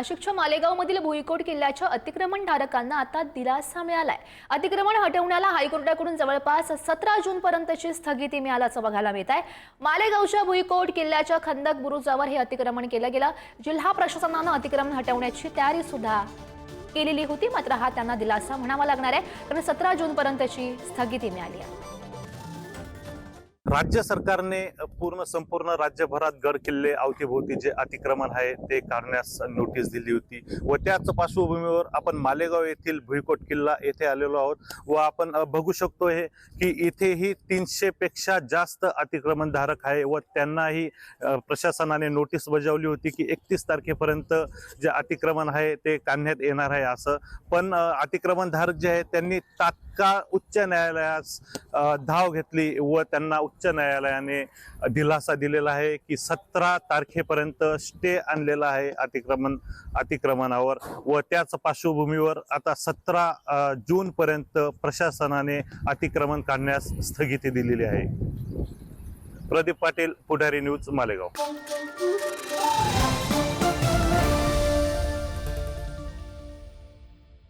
नाशिकच्या मालेगावमधील भुईकोट किल्ल्याच्या अतिक्रमणधारकांना आता दिलासा मिळालाय. अतिक्रमण हटवण्याला हायकोर्टाकडून जवळपास सतरा जून पर्यंतची स्थगिती मिळाल्याचं बघायला मिळत आहे मालेगावच्या भुईकोट किल्ल्याच्या खंदक बुरुजावर हे अतिक्रमण केलं गेलं. जिल्हा प्रशासनानं अतिक्रमण हटवण्याची तयारी सुद्धा केलेली होती मात्र हा त्यांना दिलासा म्हणावा लागणार आहे. कारण सतरा जून पर्यंतची स्थगिती मिळाली आहे. राज्य सरकारने पूर्ण संपूर्ण राज्यभरात गड किल्ले अवतीभोवती जे अतिक्रमण आहे ते काढण्यास नोटीस दिली होती. व त्याच पार्श्वभूमीवर आपण मालेगाव येथील भुईकोट किल्ला येथे आलेलो आहोत. व आपण बघू शकतो हे की इथेही तीनशे पेक्षा जास्त अतिक्रमणधारक आहे. व त्यांनाही प्रशासनाने नोटीस बजावली होती की एकतीस तारखेपर्यंत जे अतिक्रमण आहे ते काढण्यात येणार आहे असं. पण अतिक्रमणधारक जे आहेत त्यांनी तात्काळ उच्च न्यायालयास धाव घेतली व त्यांना उच्च न्यायालयाने दिलासा दिलेला आहे की सतरा तारखेपर्यंत स्टे आणलेला आहे अतिक्रमण अतिक्रमणावर व त्याच पार्श्वभूमीवर आता सतरा जूनपर्यंत प्रशासनाने अतिक्रमण काढण्यास स्थगिती दिलेली आहे. प्रदीप पाटील पुढारी न्यूज मालेगाव.